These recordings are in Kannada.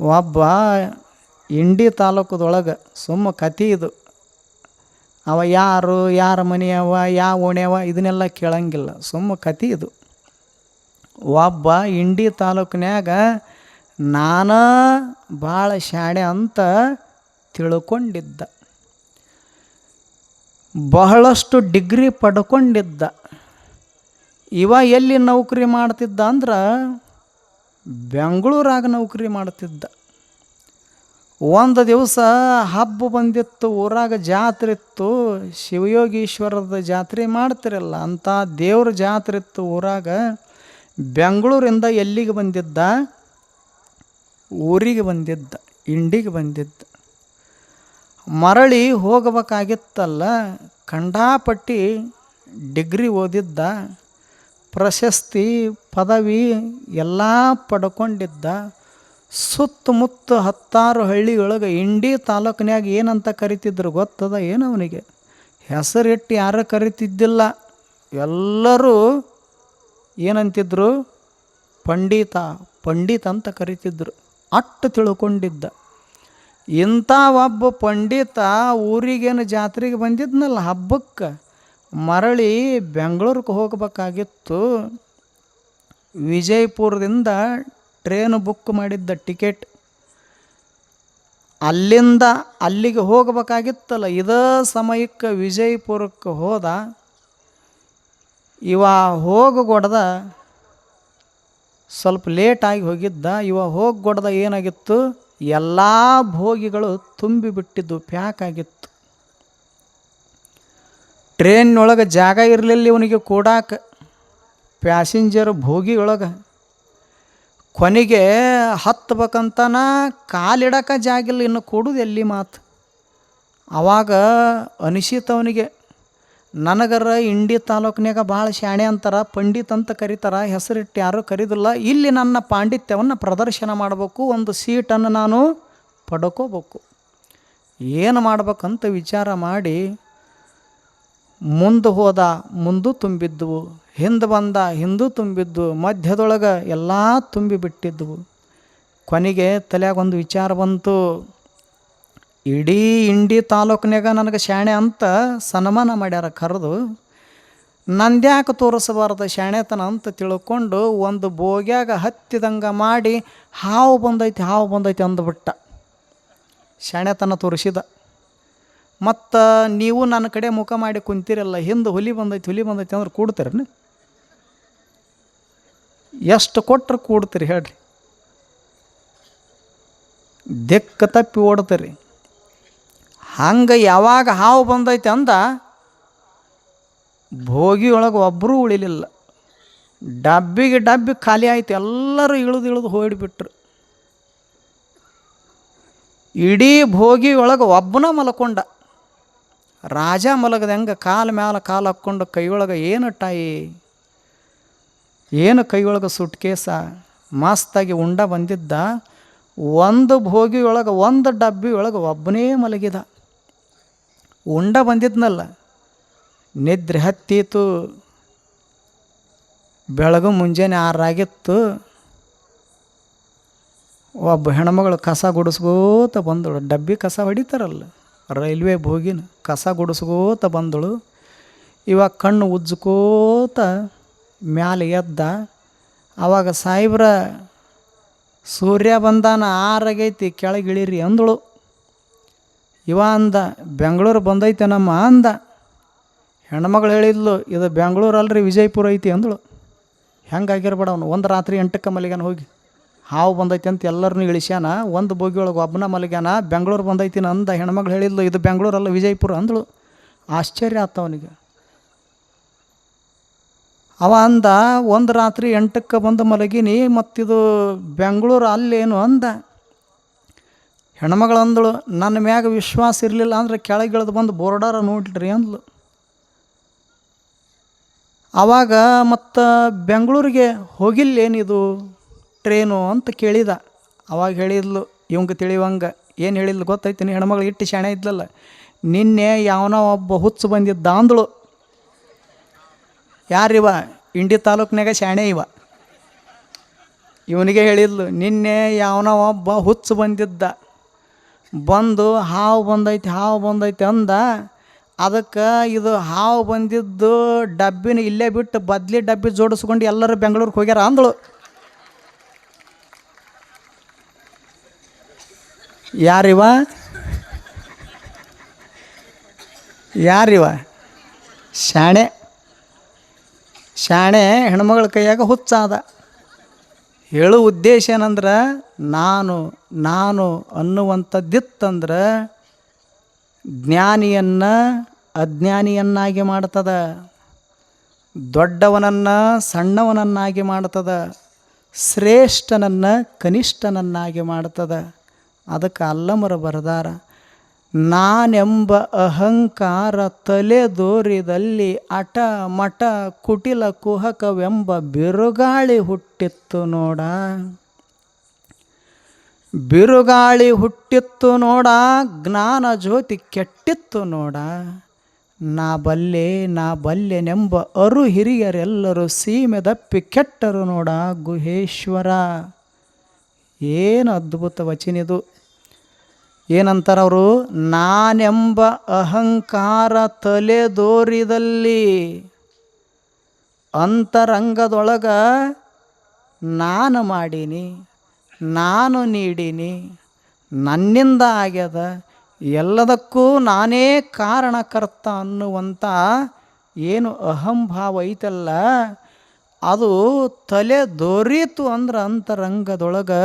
ಒಬ್ಬ ಇಂಡಿ ತಾಲೂಕದೊಳಗೆ ಸುಮ್ಮ ಕತಿ ಇದು. ಅವ ಯಾರು, ಯಾರ ಮನೆಯವ, ಯಾವ ಓಣೆಯವ ಇದನ್ನೆಲ್ಲ ಕೇಳಂಗಿಲ್ಲ. ಸುಮ್ಮ ಕತಿ ಇದು. ಒಬ್ಬ ಇಂಡಿ ತಾಲೂಕಿನ್ಯಾಗ ನಾನ ಭಾಳ ಶಾಣೆ ಅಂತ ತಿಳ್ಕೊಂಡಿದ್ದ. ಬಹಳಷ್ಟು ಡಿಗ್ರಿ ಪಡ್ಕೊಂಡಿದ್ದ. ಇವ ಎಲ್ಲಿ ನೌಕರಿ ಮಾಡ್ತಿದ್ದ ಅಂದ್ರೆ ಬೆಂಗಳೂರಾಗ ನೌಕರಿ ಮಾಡ್ತಿದ್ದ. ಒಂದು ದಿವಸ ಹಬ್ಬ ಬಂದಿತ್ತು, ಊರಾಗ ಜಾತ್ರೆ ಇತ್ತು, ಶಿವಯೋಗೀಶ್ವರದ ಜಾತ್ರೆ ಮಾಡ್ತಿರಲ್ಲ ಅಂಥ ದೇವ್ರ ಜಾತ್ರೆ ಇತ್ತು ಊರಾಗ. ಬೆಂಗಳೂರಿಂದ ಎಲ್ಲಿಗೆ ಬಂದಿದ್ದ? ಊರಿಗೆ ಬಂದಿದ್ದ, ಇಂಡಿಗೆ ಬಂದಿದ್ದ. ಮರಳಿ ಹೋಗಬೇಕಾಗಿತ್ತಲ್ಲ, ಖಂಡಾಪಟ್ಟಿ ಡಿಗ್ರಿ ಓದಿದ್ದ. ಪ್ರಶಸ್ತಿ, ಪದವಿ ಎಲ್ಲ ಪಡ್ಕೊಂಡಿದ್ದ ಸುತ್ತಮುತ್ತ ಹತ್ತಾರು ಹಳ್ಳಿಯೊಳಗೆ ಇಂಡಿ ತಾಲೂಕಿನಾಗ ಏನಂತ ಕರಿತಿದ್ರು ಗೊತ್ತದ ಏನು ಅವನಿಗೆ? ಹೆಸರಿಟ್ಟು ಯಾರು ಕರಿತಿದ್ದಿಲ್ಲ. ಎಲ್ಲರೂ ಏನಂತಿದ್ರು? ಪಂಡಿತ ಪಂಡಿತ ಅಂತ ಕರಿತಿದ್ರು. ಅಟ್ಟು ತಿಳ್ಕೊಂಡಿದ್ದ. ಇಂಥ ಒಬ್ಬ ಪಂಡಿತ ಊರಿಗೇನು ಜಾತ್ರೆಗೆ ಬಂದಿದ್ನಲ್ಲ ಹಬ್ಬಕ್ಕೆ? ಮರಳಿ ಬೆಂಗಳೂರಿಗೆ ಹೋಗಬೇಕಾಗಿತ್ತು. ವಿಜಯಪುರದಿಂದ ಟ್ರೇನ್ ಬುಕ್ ಮಾಡಿದ್ದ ಟಿಕೆಟ್. ಅಲ್ಲಿಂದ ಅಲ್ಲಿಗೆ ಹೋಗಬೇಕಾಗಿತ್ತಲ್ಲ. ಇದೇ ಸಮಯಕ್ಕೆ ವಿಜಯಪುರಕ್ಕೆ ಹೋದ. ಇವ ಹೋಗಗೊಡ್ದ. ಸ್ವಲ್ಪ ಲೇಟಾಗಿ ಹೋಗಿದ್ದ. ಇವ ಹೋಗಗೊಡ್ದ ಏನಾಗಿತ್ತು? ಎಲ್ಲ ಭೋಗಿಗಳು ತುಂಬಿ ಬಿಟ್ಟಿದ್ದು ಪ್ಯಾಕ್ ಆಗಿತ್ತು. ಟ್ರೇನ್ನೊಳಗೆ ಜಾಗ ಇರಲಿಲ್ಲ ಇವನಿಗೆ ಕೂಡಾಕ ಪ್ಯಾಸೆಂಜರ್ ಭೋಗಿಯೊಳಗೆ. ಕೊನೆಗೆ ಹತ್ತಬೇಕಂತನ ಕಾಲಿಡಕ ಜಾಗಿಲ್ಲ, ಇನ್ನು ಕೊಡುದು ಎಲ್ಲಿ ಮಾತು? ಅವಾಗ ಅನಿಸಿತವನಿಗೆ, ನನಗರ ಇಂಡಿ ತಾಲೂಕಿನಾಗ ಭಾಳ ಶಾಣೆ ಅಂತಾರ, ಪಂಡಿತ್ ಅಂತ ಕರೀತಾರ, ಹೆಸರಿಟ್ಟು ಯಾರೂ ಕರೀದಿಲ್ಲ, ಇಲ್ಲಿ ನನ್ನ ಪಾಂಡಿತ್ಯವನ್ನು ಪ್ರದರ್ಶನ ಮಾಡಬೇಕು, ಒಂದು ಸೀಟನ್ನು ನಾನು ಪಡ್ಕೋಬೇಕು. ಏನು ಮಾಡ್ಬೇಕಂತ ವಿಚಾರ ಮಾಡಿ ಮುಂದೆ ಹೋದ, ಮುಂದು ತುಂಬಿದ್ವು ಹಿಂದೆ ಬಂದ, ಹಿಂದೂ ತುಂಬಿದ್ದು ಮಧ್ಯದೊಳಗೆ ಎಲ್ಲ ತುಂಬಿ ಬಿಟ್ಟಿದ್ವು ಕೊನೆಗೆ ತಲೆಯಾಗ ಒಂದು ವಿಚಾರ ಬಂತು. ಇಡೀ ಇಂಡಿ ತಾಲೂಕಿನಾಗ ನನಗೆ ಶಾಣೆ ಅಂತ ಸನ್ಮಾನ ಮಾಡ್ಯಾರ ಕರೆದು, ನಂದ್ಯಾಕೆ ತೋರಿಸಬಾರ್ದು ಶಾಣೆತನ ಅಂತ ತಿಳ್ಕೊಂಡು ಒಂದು ಬೋಗ್ಯಾಗ ಹತ್ತಿದಂಗೆ ಮಾಡಿ ಹಾವು ಬಂದೈತಿ ಹಾವು ಬಂದೈತಿ ಅಂದ್ಬಿಟ್ಟ. ಶಾಣೆತನ ತೋರಿಸಿದ. ಮತ್ತು ನೀವು ನನ್ನ ಕಡೆ ಮುಖ ಮಾಡಿ ಕುಂತಿರಲ್ಲ, ಹಿಂದೆ ಹುಲಿ ಬಂದೈತಿ ಹುಲಿ ಬಂದೈತಿ ಅಂದ್ರೆ ಕೂಡ್ತೀರನ? ಎಷ್ಟು ಕೊಟ್ಟರು ಕೂಡ್ತೀರಿ ಹೇಳ್ರಿ. ದಿಕ್ಕ ತಪ್ಪಿ ಓಡ್ತೀರಿ. ಹಂಗೆ ಯಾವಾಗ ಹಾವು ಬಂದೈತೆ ಅಂದ, ಭೋಗಿಯೊಳಗೆ ಒಬ್ಬರೂ ಉಳಿಲಿಲ್ಲ. ಡಬ್ಬಿಗೆ ಡಬ್ಬಿ ಖಾಲಿ ಆಯ್ತು, ಎಲ್ಲರೂ ಇಳಿದು ಇಳಿದು ಹೋಗಿಬಿಟ್ರು ಇಡೀ ಭೋಗಿಯೊಳಗೆ ಒಬ್ಬನ ಮಲ್ಕೊಂಡ. ರಾಜ ಮಲಗದಂಗೆ ಕಾಲ ಮ್ಯಾಲ ಕಾಲು ಹಾಕ್ಕೊಂಡು ಕೈಯೊಳಗೆ ಏನು ಟಾಯಿ ಏನು ಕೈಯೊಳಗೆ ಸುಟ್ಕೇಸ? ಮಸ್ತಾಗಿ ಉಂಡ ಬಂದಿದ್ದ ಒಂದು ಭೋಗಿಯೊಳಗೆ ಒಂದು ಡಬ್ಬಿ ಒಳಗೆ ಒಬ್ಬನೇ ಮಲಗಿದ. ಉಂಡ ಬಂದಿದ್ನಲ್ಲ, ನಿದ್ರೆ ಹತ್ತೀತು ಬೆಳಗು ಮುಂಜಾನೆ ಆರಾಗಿತ್ತು. ಒಬ್ಬ ಹೆಣ್ಮಗಳು ಕಸ ಗುಡಿಸ್ಕೋತ ಬಂದಳು. ಡಬ್ಬಿ ಕಸ ಹೊಡಿತಾರಲ್ಲ. ರೈಲ್ವೆ ಭೋಗಿನ ಕಸ ಗುಡಿಸ್ಕೋತ ಬಂದಳು. ಇವಾಗ ಕಣ್ಣು ಉಜ್ಜಕೋತ ಮ್ಯಾಲೆ ಎದ್ದ. ಆವಾಗ ಸಾಯಿಬ್ರ ಸೂರ್ಯ ಬಂದಾನ, ಆರಾಗೈತಿ ಕೆಳಗಿಳಿರಿ ಅಂದಳು. ಇವ ಅಂದ, ಬೆಂಗಳೂರು ಬಂದೈತೆ ನಮ್ಮ ಅಂದ. ಹೆಣ್ಮಗಳು ಹೇಳಿದ್ಲು, ಇದು ಬೆಂಗಳೂರು ಅಲ್ರಿ, ವಿಜಯಪುರ ಐತಿ ಅಂದಳು. ಹೆಂಗಾಗಿರ್ಬೇಡ ಅವನು, ಒಂದು ರಾತ್ರಿ ಎಂಟಕ್ಕೆ ಮಲಿಗಾನ ಹೋಗಿ. ಹಾವು ಬಂದೈತಿ ಅಂತ ಎಲ್ಲರನ್ನೂ ಇಳಿಸ್ಯಾನ, ಒಂದು ಬೋಗಿಯೊಳಗೆ ಒಬ್ಬನ ಮಲಗ್ಯಾನ, ಬೆಂಗಳೂರು ಬಂದೈತಿ ಅಂದ ಹೆಣ್ಮಗಳು ಹೇಳಿದ್ಲು, ಇದು ಬೆಂಗಳೂರಲ್ಲ ವಿಜಯಪುರ ಅಂದಳು. ಆಶ್ಚರ್ಯ ಆತ ಅವನಿಗೆ. ಅವ ಅಂದ, ಒಂದು ರಾತ್ರಿ ಎಂಟಕ್ಕೆ ಬಂದು ಮಲಗಿನಿ, ಮತ್ತಿದು ಬೆಂಗಳೂರು ಅಲ್ಲೇನು ಅಂದ. ಹೆಣ್ಮಗಳು ಅಂದಳು ನನ್ನ ಮ್ಯಾಗ ವಿಶ್ವಾಸ ಇರಲಿಲ್ಲ ಅಂದ್ರೆ ಕೆಳಗಿಳಿದು ಬಂದು ಬೋರ್ಡಾರ ನೋಡ್ರಿ ಅಂದ್ಲು ಆವಾಗ ಮತ್ತು ಬೆಂಗಳೂರಿಗೆ ಹೋಗಿಲ್ಲೇನಿದು? ಟ್ರೇನು ಅಂತ ಕೇಳಿದ. ಅವಾಗ ಹೇಳಿದ್ಲು, ಇವಂಗೆ ತಿಳಿಯುವಂಗೆ ಏನು ಹೇಳಿದ್ಲು ಗೊತ್ತೈತಿ ಹೆಣ್ಮಗಳು ಇಟ್ಟು ಶಾಣೆ ಇದ್ಲಲ್ಲ. ನಿನ್ನೆ ಯಾವನೋ ಒಬ್ಬ ಹುಚ್ಚು ಬಂದಿದ್ದ ಅಂದಳು ಯಾರಿವ ಇಂಡಿ ತಾಲೂಕ್ನಾಗ ಶಾಣೆ ಇವ. ಇವನಿಗೆ ಹೇಳಿದ್ಲು, ನಿನ್ನೆ ಯಾವನ ಒಬ್ಬ ಹುಚ್ಚು ಬಂದಿದ್ದ. ಬಂದು ಹಾವು ಬಂದೈತಿ ಹಾವು ಬಂದೈತಿ ಅಂದ. ಅದಕ್ಕೆ ಇದು ಹಾವು ಬಂದಿದ್ದು ಡಬ್ಬಿನ ಇಲ್ಲೇ ಬಿಟ್ಟು ಬದ್ಲಿ ಡಬ್ಬಿ ಜೋಡಿಸ್ಕೊಂಡು ಎಲ್ಲರೂ ಬೆಂಗಳೂರಿಗೆ ಹೋಗ್ಯಾರ ಅಂದಳು. ಯಾರಿವ? ಯಾರಿವ? ಶಾಣೆ. ಶಾಣೆ ಹೆಣ್ಮಗಳ ಕೈಯಾಗ ಹುಚ್ಚಾದ. ಹೇಳು ಉದ್ದೇಶ ಏನಂದ್ರೆ, ನಾನು ನಾನು ಅನ್ನುವಂಥದ್ದಿತ್ತಂದ್ರೆ ಜ್ಞಾನಿಯನ್ನು ಅಜ್ಞಾನಿಯನ್ನಾಗಿ ಮಾಡ್ತದ. ದೊಡ್ಡವನನ್ನು ಸಣ್ಣವನನ್ನಾಗಿ ಮಾಡ್ತದ. ಶ್ರೇಷ್ಠನನ್ನು ಕನಿಷ್ಠನನ್ನಾಗಿ ಮಾಡ್ತದ. ಅದಕ್ಕೆ ಅಲ್ಲಮರ ಬರದಾರ, ನಾನೆಂಬ ಅಹಂಕಾರ ತಲೆದೋರಿದಲ್ಲಿ ಅಟ ಮಠ ಕುಟಿಲ ಕುಹಕವೆಂಬ ಬಿರುಗಾಳಿ ಹುಟ್ಟಿತ್ತು ನೋಡ. ಬಿರುಗಾಳಿ ಹುಟ್ಟಿತ್ತು ನೋಡ, ಜ್ಞಾನ ಜ್ಯೋತಿ ಕೆಟ್ಟಿತ್ತು ನೋಡ. ನಾ ಬಲ್ಲೆ, ನಾ ಬಲ್ಲೆನೆಂಬ ಅರು ಹಿರಿಯರೆಲ್ಲರೂ ಸೀಮೆ ದಪ್ಪಿ ಕೆಟ್ಟರು ನೋಡ ಗುಹೇಶ್ವರ. ಏನು ಅದ್ಭುತ ವಚನಿದು ಏನಂತಾರ ಅವರು ನಾನೆಂಬ ಅಹಂಕಾರ ತಲೆದೋರಿದಲ್ಲಿ ಅಂತರಂಗದೊಳಗ ನಾನು ಮಾಡೀನಿ, ನಾನು ನೀಡೀನಿ, ನನ್ನಿಂದ ಆಗ್ಯದ, ಎಲ್ಲದಕ್ಕೂ ನಾನೇ ಕಾರಣಕರ್ತ ಅನ್ನುವಂಥ ಏನು ಅಹಂಭಾವ ಐತಲ್ಲ, ಅದು ತಲೆ ದೊರೀತು ಅಂದ್ರೆ ಅಂತರಂಗದೊಳಗೆ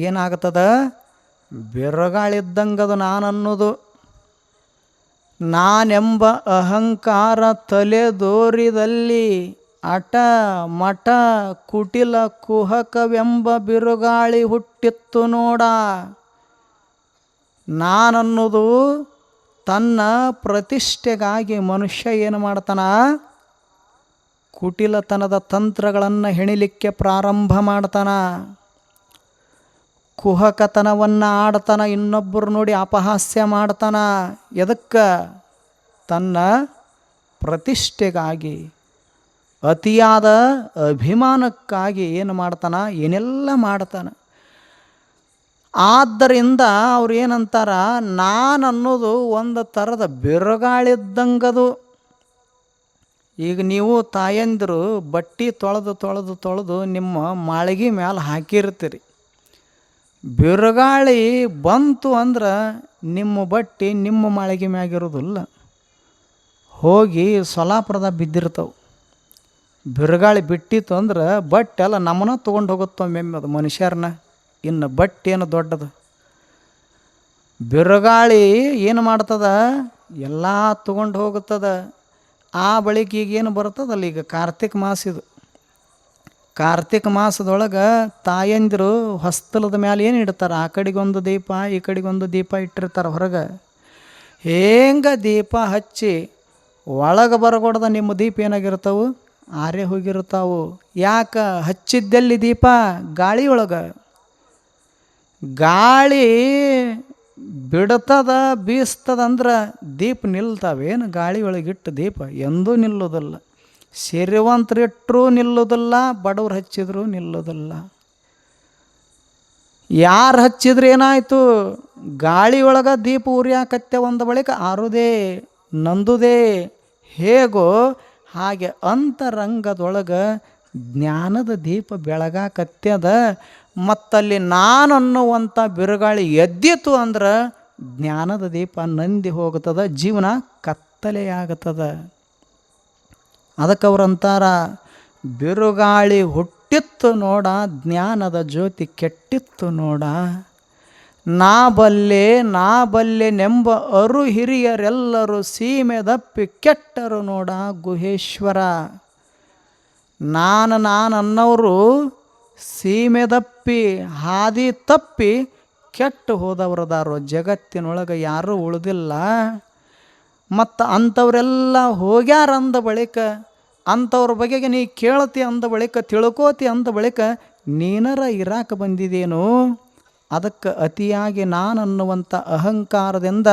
ಏನಾಗ್ತದ ಬಿರುಗಾಳಿದ್ದಂಗದು ನಾನನ್ನೋದು. ನಾನೆಂಬ ಅಹಂಕಾರ ತಲೆದೋರಿದಲ್ಲಿ ಅಟ ಮಠ ಕುಟಿಲ ಕುಹಕವೆಂಬ ಬಿರುಗಾಳಿ ಹುಟ್ಟಿತ್ತು ನೋಡ. ನಾನನ್ನೋದು ತನ್ನ ಪ್ರತಿಷ್ಠೆಗಾಗಿ ಮನುಷ್ಯ ಏನು ಮಾಡ್ತಾನ? ಕುಟಿಲತನದ ತಂತ್ರಗಳನ್ನು ಹೆಣಿಲಿಕ್ಕೆ ಪ್ರಾರಂಭ ಮಾಡ್ತಾನ. ಕುಹಕತನವನ್ನು ಆಡ್ತಾನ, ಇನ್ನೊಬ್ಬರು ನೋಡಿ ಅಪಹಾಸ್ಯ ಮಾಡ್ತಾನ. ಎದಕ್ಕೆ? ತನ್ನ ಪ್ರತಿಷ್ಠೆಗಾಗಿ, ಅತಿಯಾದ ಅಭಿಮಾನಕ್ಕಾಗಿ ಏನು ಮಾಡ್ತಾನ? ಏನೆಲ್ಲ ಮಾಡ್ತಾನ? ಆದ್ದರಿಂದ ಅವ್ರು ಏನಂತಾರ ನಾನು ಅನ್ನೋದು ಒಂದು ಥರದ ಬಿರುಗಾಳಿದ್ದಂಗದು. ಈಗ ನೀವು ತಾಯಂದಿರು ಬಟ್ಟೆ ತೊಳೆದು ತೊಳೆದು ತೊಳೆದು ನಿಮ್ಮ ಮಾಳಿಗೆ ಮ್ಯಾಲೆ ಹಾಕಿರ್ತೀರಿ. ಬಿರುಗಾಳಿ ಬಂತು ಅಂದ್ರೆ ನಿಮ್ಮ ಬಟ್ಟೆ ನಿಮ್ಮ ಮಾಳಿಗೆ ಮ್ಯಾಗಿರೋದಿಲ್ಲ. ಹೋಗಿ ಸೊಲಾಪುರದ ಬಿದ್ದಿರ್ತವೆ. ಬಿರುಗಾಳಿ ಬಿಟ್ಟಿತ್ತು ಅಂದ್ರೆ ಬಟ್ಟೆ ಎಲ್ಲ ನಮ್ಮನ್ನ ತೊಗೊಂಡು ಹೋಗುತ್ತೋ ಮೆಮ್ಮೆ ಅದು ಮನುಷ್ಯರನ್ನ. ಇನ್ನು ಬಟ್ಟೆ ಏನು ದೊಡ್ಡದು. ಬಿರುಗಾಳಿ ಏನು ಮಾಡ್ತದ? ಎಲ್ಲ ತೊಗೊಂಡು ಹೋಗುತ್ತದ. ಆ ಬಳಿಕ ಈಗ ಏನು ಬರ್ತದಲ್ಲ ಈಗ ಕಾರ್ತಿಕ ಮಾಸ ಇದು. ಕಾರ್ತಿಕ ಮಾಸದೊಳಗೆ ತಾಯಂದಿರು ಹೊಸ್ತಲದ ಮೇಲೆ ಏನು ಇಡ್ತಾರೆ? ಆ ಕಡೆಗೊಂದು ದೀಪ, ಈ ಕಡೆಗೊಂದು ದೀಪ ಇಟ್ಟಿರ್ತಾರೆ ಹೊರಗೆ. ಹೆಂಗೆ ದೀಪ ಹಚ್ಚಿ ಒಳಗೆ ಬರಗೊಡ್ದ ನಿಮ್ಮ ದೀಪ ಏನಾಗಿರ್ತಾವು? ಆರೇ ಹೋಗಿರ್ತಾವು. ಯಾಕೆ? ಹಚ್ಚಿದ್ದೆಲ್ಲಿ ದೀಪ? ಗಾಳಿಯೊಳಗೆ. ಗಾಳಿ ಬಿಡ್ತದ ಬೀಸ್ತದಂದ್ರೆ ದೀಪ ನಿಲ್ತಾವೇನು? ಗಾಳಿ ಇಟ್ಟು ದೀಪ ಎಂದೂ ನಿಲ್ಲೋದಿಲ್ಲ. ಸಿರಿವಂತರಿಟ್ಟರೂ ನಿಲ್ಲೋದಿಲ್ಲ, ಬಡವ್ರು ಹಚ್ಚಿದ್ರು ನಿಲ್ಲೋದಿಲ್ಲ. ಯಾರು ಹಚ್ಚಿದ್ರೆ ಏನಾಯಿತು? ಗಾಳಿ ಒಳಗೆ ದೀಪ ಉರಿಯಾಕತ್ತೆ ಒಂದು ಬಳಿಕ ಆರುದೇ, ನಂದುದೇ, ಹೇಗೋ ಹಾಗೆ ಅಂತರಂಗದೊಳಗೆ ಜ್ಞಾನದ ದೀಪ ಬೆಳಗಾಕತ್ಯದ ಮತ್ತಲ್ಲಿ ನಾನು ಅನ್ನುವಂಥ ಬಿರುಗಾಳಿ ಎದ್ದಿತು ಅಂದ್ರೆ ಜ್ಞಾನದ ದೀಪ ನಂದಿ ಹೋಗುತ್ತದೆ, ಜೀವನ ಕತ್ತಲೆಯಾಗುತ್ತದೆ. ಅದಕ್ಕೆ ಅವ್ರಂತಾರ ಬಿರುಗಾಳಿ ಹುಟ್ಟಿತ್ತು ನೋಡ, ಜ್ಞಾನದ ಜ್ಯೋತಿ ಕೆಟ್ಟಿತ್ತು ನೋಡ. ನಾ ಬಲ್ಲೆ, ನಾ ಬಲ್ಲೆನೆಂಬ ಅರು ಹಿರಿಯರೆಲ್ಲರೂ ಸೀಮೆ ದಪ್ಪಿ ಕೆಟ್ಟರು ನೋಡ, ಗುಹೇಶ್ವರ. ನಾನು ನಾನು ಅನ್ನೋರು ಸೀಮೆ ದಪ್ಪಿ, ಹಾದಿ ತಪ್ಪಿ ಕೆಟ್ಟು ಹೋದವ್ರದಾರು, ಜಗತ್ತಿನೊಳಗೆ ಯಾರೂ ಉಳಿದಿಲ್ಲ. ಮತ್ತು ಅಂಥವರೆಲ್ಲ ಹೋಗ್ಯಾರ ಅಂದ ಬಳಿಕ, ಅಂಥವ್ರ ಬಗೆಗೆ ನೀ ಕೇಳತಿ ಅಂದ ಬಳಿಕ, ತಿಳ್ಕೋತಿ ಅಂದ ಬಳಿಕ ನೀನರ ಇರಾಕ ಬಂದಿದೇನು? ಅದಕ್ಕೆ ಅತಿಯಾಗಿ ನಾನನ್ನುವಂಥ ಅಹಂಕಾರದಿಂದ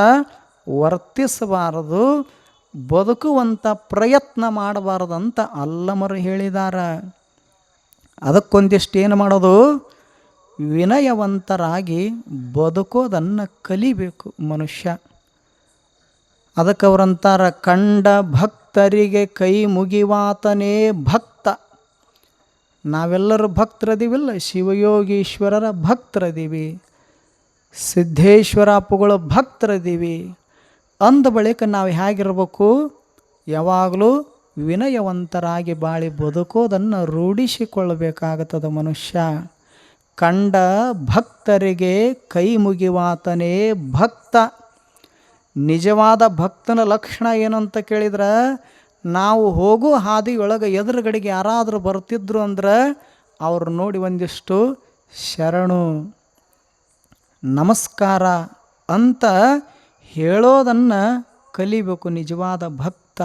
ವರ್ತಿಸಬಾರದು, ಬದುಕುವಂಥ ಪ್ರಯತ್ನ ಮಾಡಬಾರದಂತ ಅಲ್ಲಮರು ಹೇಳಿದಾರ. ಅದಕ್ಕೊಂದಿಷ್ಟು ಏನು ಮಾಡೋದು? ವಿನಯವಂತರಾಗಿ ಬದುಕೋದನ್ನು ಕಲಿಬೇಕು ಮನುಷ್ಯ. ಅದಕ್ಕೆ ಅವರಂತಾರ ಕಂಡ ಭಕ್ತರಿಗೆ ಕೈ ಮುಗಿವಾತನೇ ಭಕ್ತ. ನಾವೆಲ್ಲರೂ ಭಕ್ತರದೀವಿಲ್ಲ, ಶಿವಯೋಗೀಶ್ವರರ ಭಕ್ತರದೀವಿ, ಸಿದ್ಧೇಶ್ವರ ಅಪ್ಪುಗಳ ಭಕ್ತರದೀವಿ. ಅಂದ ಬಳಿಕ ನಾವು ಹೇಗಿರ್ಬೇಕು? ಯಾವಾಗಲೂ ವಿನಯವಂತರಾಗಿ ಬಾಳಿ ಬದುಕೋದನ್ನು ರೂಢಿಸಿಕೊಳ್ಳಬೇಕಾಗುತ್ತದೆ ಮನುಷ್ಯ. ಕಂಡ ಭಕ್ತರಿಗೆ ಕೈ ಮುಗಿವಾತನೇ ಭಕ್ತ. ನಿಜವಾದ ಭಕ್ತನ ಲಕ್ಷಣ ಏನು ಅಂತ ಕೇಳಿದ್ರೆ, ನಾವು ಹೋಗೋ ಹಾದಿಯೊಳಗೆ ಎದುರುಗಡೆಗೆ ಯಾರಾದರೂ ಬರ್ತಿದ್ರು ಅಂದ್ರೆ ಅವ್ರು ನೋಡಿ ಒಂದಿಷ್ಟು ಶರಣು. ನಮಸ್ಕಾರ ಅಂತ ಹೇಳೋದನ್ನು ಕಲಿಬೇಕು ನಿಜವಾದ ಭಕ್ತ.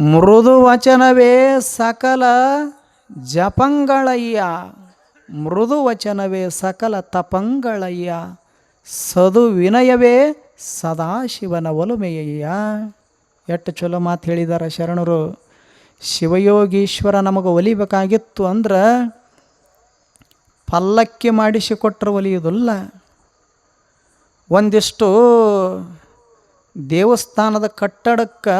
ಮೃದು ವಚನವೇ ಸಕಲ ಜಪಂಗಳಯ್ಯ. ಮೃದು ವಚನವೇ ಸಕಲ ತಪಂಗಳಯ್ಯ. ಸದು ವಿನಯವೇ ಸದಾಶಿವನ ಒಲುಮೆಯಯ್ಯ. ಎಟ್ಟು ಚಲೋ ಮಾತು ಹೇಳಿದಾರ ಶರಣರು. ಶಿವಯೋಗೀಶ್ವರ ನಮಗೆ ಒಲಿಬೇಕಾಗಿತ್ತು ಅಂದ್ರೆ ಪಲ್ಲಕ್ಕಿ ಮಾಡಿಸಿಕೊಟ್ರೆ ಒಲಿಯುವುದಿಲ್ಲ. ಒಂದಿಷ್ಟು ದೇವಸ್ಥಾನದ ಕಟ್ಟಡಕ್ಕೆ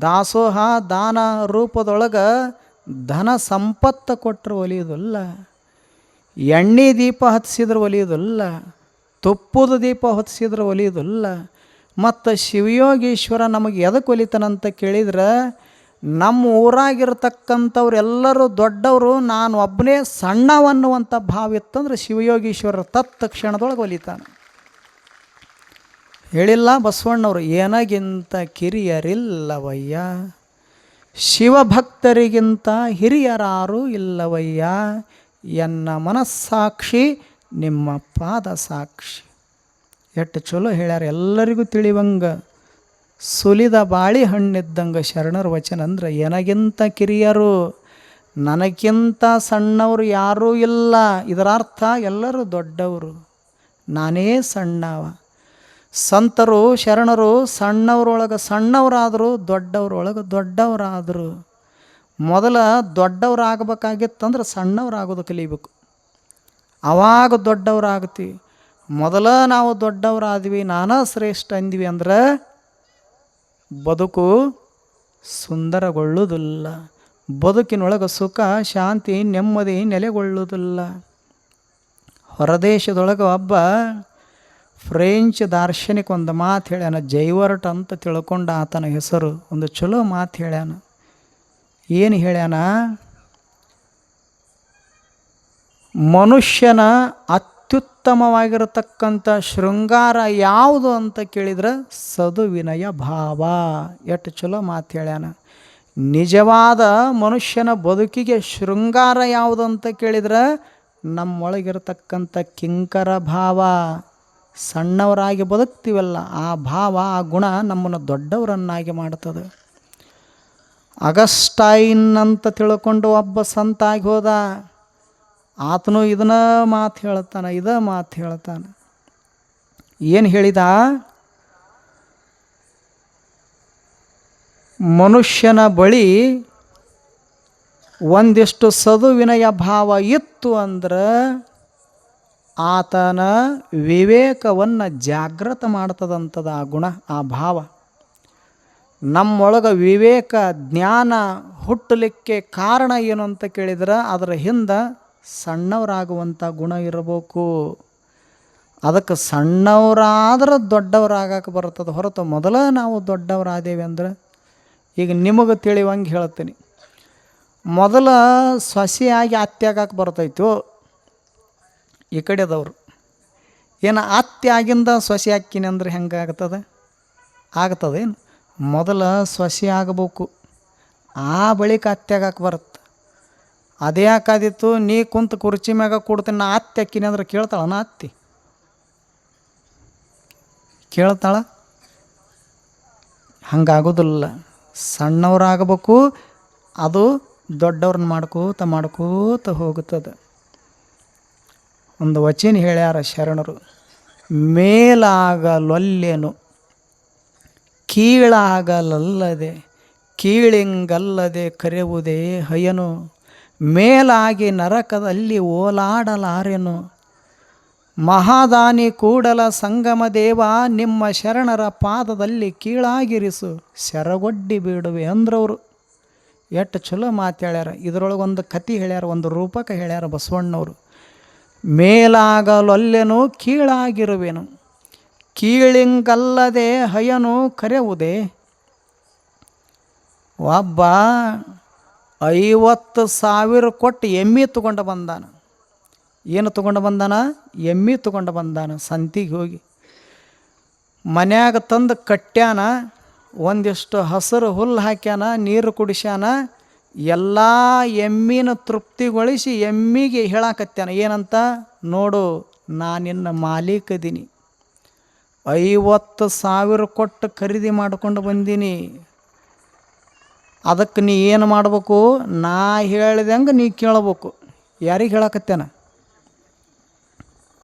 ದಾಸೋಹ ದಾನ ರೂಪದೊಳಗೆ ಧನ ಸಂಪತ್ತು ಕೊಟ್ಟರೆ ಒಲಿಯುವುದಿಲ್ಲ. ಎಣ್ಣೆ ದೀಪ ಹತ್ತಿಸಿದ್ರೆ ಒಲಿಯೋದಿಲ್ಲ ತುಪ್ಪದ ದೀಪ ಹೊತ್ತಿಸಿದ್ರೆ ಒಲಿಯೋದಿಲ್ಲ. ಮತ್ತು ಶಿವಯೋಗೀಶ್ವರ ನಮಗೆ ಎದಕ್ಕೆ ಒಲಿತಾನಂತ ಕೇಳಿದ್ರೆ, ನಮ್ಮ ಊರಾಗಿರ್ತಕ್ಕಂಥವ್ರು ಎಲ್ಲರೂ ದೊಡ್ಡವರು, ನಾನು ಒಬ್ಬನೇ ಸಣ್ಣವನ್ನುವಂಥ ಭಾವ ಇತ್ತಂದ್ರೆ ಶಿವಯೋಗೀಶ್ವರ ತತ್ತ ಕ್ಷಣದೊಳಗೆ ಒಲಿತಾನೆ. ಹೇಳಿಲ್ಲ ಬಸವಣ್ಣವರು, ಏನಾಗಿಂತ ಕಿರಿಯರಿಲ್ಲವಯ್ಯ? ಶಿವಭಕ್ತರಿಗಿಂತ ಹಿರಿಯರಾರು ಇಲ್ಲವಯ್ಯ? ಎನ್ನ ಮನಸ್ಸಾಕ್ಷಿ ನಿಮ್ಮ ಪಾದ ಸಾಕ್ಷಿ. ಎಷ್ಟು ಚಲೋ ಹೇಳ್ಯಾರ, ಎಲ್ಲರಿಗೂ ತಿಳಿವಂಗ. ಸುಲಿದ ಬಾಳಿ ಹಣ್ಣಿದ್ದಂಗೆ ಶರಣರ ವಚನ ಅಂದ್ರೆ ಏನಗಿಂತ ಕಿರಿಯರು, ನನಗಿಂತ ಸಣ್ಣವರು ಯಾರೂ ಇಲ್ಲ. ಇದರ ಅರ್ಥ ಎಲ್ಲರೂ ದೊಡ್ಡವರು. ನಾನೇ ಸಣ್ಣವ. ಸಂತರು, ಶರಣರು ಸಣ್ಣವ್ರೊಳಗೆ ಸಣ್ಣವರಾದರು, ದೊಡ್ಡವ್ರೊಳಗೆ ದೊಡ್ಡವರಾದರು. ಮೊದಲ ದೊಡ್ಡವರಾಗಬೇಕಾಗಿತ್ತಂದ್ರೆ ಸಣ್ಣವರಾಗೋದು ಕಲಿಬೇಕು. ಅವಾಗ ದೊಡ್ಡವರಾಗ್ತೀವಿ ಮೊದಲ ನಾವು ದೊಡ್ಡವರಾದ್ವಿ, ನಾನಾ ಶ್ರೇಷ್ಠ ಅಂದ್ವಿ ಅಂದ್ರೆ ಬದುಕು ಸುಂದರಗೊಳ್ಳುವುದಿಲ್ಲ ಬದುಕಿನೊಳಗೆ ಸುಖ, ಶಾಂತಿ, ನೆಮ್ಮದಿ ನೆಲೆಗೊಳ್ಳುವುದಿಲ್ಲ ಹೊರದೇಶದೊಳಗೆ ಒಬ್ಬ ಫ್ರೆಂಚ್ ದಾರ್ಶನಿಕ ಒಂದು ಮಾತು ಹೇಳ್ಯಾನ, ಜೈವರ್ಟ್ ಅಂತ ತಿಳ್ಕೊಂಡ ಆತನ ಹೆಸರು. ಒಂದು ಚಲೋ ಮಾತು ಹೇಳ್ಯಾನ. ಏನು ಹೇಳ್ಯಾನ? ಮನುಷ್ಯನ ಅತ್ಯುತ್ತಮವಾಗಿರತಕ್ಕಂಥ ಶೃಂಗಾರ ಯಾವುದು ಅಂತ ಕೇಳಿದ್ರೆ ಸದುವಿನಯ ಭಾವ. ಎಷ್ಟು ಚಲೋ ಮಾತು ಹೇಳ್ಯಾನ. ನಿಜವಾದ ಮನುಷ್ಯನ ಬದುಕಿಗೆ ಶೃಂಗಾರ ಯಾವುದು ಅಂತ ಕೇಳಿದ್ರೆ ನಮ್ಮೊಳಗಿರತಕ್ಕಂಥ ಕಿಂಕರ ಭಾವ. ಸಣ್ಣವರಾಗಿ ಬದುಕ್ತೀವಲ್ಲ, ಆ ಭಾವ, ಆ ಗುಣ ನಮ್ಮನ್ನು ದೊಡ್ಡವರನ್ನಾಗಿ ಮಾಡ್ತದೆ. ಅಗಸ್ಟೈನ್ ಅಂತ ತಿಳ್ಕೊಂಡು ಒಬ್ಬ ಸಂತಾಗಿ ಹೋದ. ಆತನು ಇದನ್ನ ಮಾತು ಹೇಳ್ತಾನೆ, ಇದ ಮಾತು ಹೇಳ್ತಾನೆ. ಏನು ಹೇಳಿದ? ಮನುಷ್ಯನ ಬಳಿ ಒಂದಿಷ್ಟು ಸದುವಿನಯ ಭಾವ ಇತ್ತು ಅಂದ್ರೆ ಆತನ ವಿವೇಕವನ್ನು ಜಾಗೃತ ಮಾಡ್ತದಂಥದ ಆ ಗುಣ, ಆ ಭಾವ. ನಮ್ಮೊಳಗೆ ವಿವೇಕ ಜ್ಞಾನ ಹುಟ್ಟಲಿಕ್ಕೆ ಕಾರಣ ಏನು ಅಂತ ಕೇಳಿದ್ರೆ, ಅದರ ಹಿಂದೆ ಸಣ್ಣವರಾಗುವಂಥ ಗುಣ ಇರಬೇಕು. ಅದಕ್ಕೆ ಸಣ್ಣವರಾದ್ರೆ ದೊಡ್ಡವರಾಗಕ್ಕೆ ಬರ್ತದೆ ಹೊರತು ಮೊದಲ ನಾವು ದೊಡ್ಡವರಾದೇವಿ ಅಂದ್ರೆ ಈಗ ನಿಮಗೆ ತಿಳಿವಂಗೆ ಹೇಳ್ತೀನಿ. ಮೊದಲ ಸೊಸೆಯಾಗಿ ಅತ್ತೆಯಾಗಕ್ಕೆ ಬರ್ತೈತೋ ಈ ಕಡೆದವರು ಏನು ಅತ್ತೆ ಆಗಿಂದ ಸೊಸೆ ಹಾಕಿನಿ ಅಂದ್ರೆ ಹೆಂಗೆ ಆಗ್ತದೆ? ಆಗ್ತದೇನು? ಮೊದಲ ಸೊಸೆ ಆಗಬೇಕು. ಆ ಬಳಿಕ ಅತ್ತೆ ಆಗಕ್ಕೆ ಬರುತ್ತೆ. ಅದೇ ಯಾಕಾದಿತ್ತು? ನೀ ಕುಂತು ಕುರ್ಚಿ ಮ್ಯಾಗ ಕೊಡ್ತೀನಿ, ನಾ ಅತ್ತೆ ಅಕ್ಕಿನಿ ಅಂದ್ರೆ ಕೇಳ್ತಾಳ ನಾ ಅತ್ತಿ? ಕೇಳ್ತಾಳ? ಹಂಗಾಗೋದಿಲ್ಲ. ಸಣ್ಣವರಾಗಬೇಕು, ಅದು ದೊಡ್ಡವ್ರನ್ನ ಮಾಡ್ಕೋತ ಮಾಡ್ಕೋತ ಹೋಗುತ್ತದೆ. ಒಂದು ವಚನ ಹೇಳ್ಯಾರ ಶರಣರು, ಮೇಲಾಗಲೊಲ್ಲೆನು, ಕೀಳಾಗಲಲ್ಲದೆ, ಕೀಳಿಂಗಲ್ಲದೆ ಕರೆಯುವುದೇ ಹಯನು. ಮೇಲಾಗಿ ನರಕದಲ್ಲಿ ಓಲಾಡಲಾರೆನು. ಮಹಾದಾನಿ ಕೂಡಲ ಸಂಗಮ ದೇವ, ನಿಮ್ಮ ಶರಣರ ಪಾದದಲ್ಲಿ ಕೀಳಾಗಿರಿಸು. ಶರಗೊಡ್ಡಿ ಬೀಡುವೆ ಅಂದ್ರವರು. ಎಷ್ಟು ಚಲೋ ಮಾತು ಹೇಳ್ಯಾರ. ಇದ್ರೊಳಗೆ ಒಂದು ಕತಿ ಹೇಳ್ಯಾರ, ಒಂದು ರೂಪಕ ಹೇಳ್ಯಾರ ಬಸವಣ್ಣವರು. ಮೇಲಾಗಲೊಲ್ಲೆನು ಕೀಳಾಗಿರುವೆನು. ಕೀಳಿಂಗಲ್ಲದೆ ಹಯನು ಕರೆಯುವುದೇ. ಒಬ್ಬ ಐವತ್ತು ಸಾವಿರ ಕೊಟ್ಟು ಎಮ್ಮೆ ತಗೊಂಡು ಬಂದಾನ. ಏನು ತೊಗೊಂಡು ಬಂದಾನ? ಎಮ್ಮೆ ತೊಗೊಂಡು ಬಂದಾನ. ಸಂತಿಗೆ ಹೋಗಿ ಮನ್ಯಾಗ ತಂದು ಕಟ್ಟ್ಯಾನ, ಒಂದಿಷ್ಟು ಹಸಿರು ಹುಲ್ಲು ಹಾಕ್ಯಾನ, ನೀರು ಕುಡಿಸ್ಯಾನ, ಎಲ್ಲ ಎಮ್ಮಿನ ತೃಪ್ತಿಗೊಳಿಸಿ ಎಮ್ಮಿಗೆ ಹೇಳಾಕತ್ಯಾನ. ಏನಂತ? ನೋಡು ನಾನಿನ್ನ ಮಾಲೀಕದೀನಿ. ಐವತ್ತು ಸಾವಿರ ಕೊಟ್ಟು ಖರೀದಿ ಮಾಡಿಕೊಂಡು ಬಂದೀನಿ. ಅದಕ್ಕೆ ನೀ ಏನು ಮಾಡಬೇಕು? ನಾ ಹೇಳ್ದಂಗೆ ನೀ ಕೇಳಬೇಕು. ಯಾರಿಗೆ ಹೇಳಕತ್ತೇನ?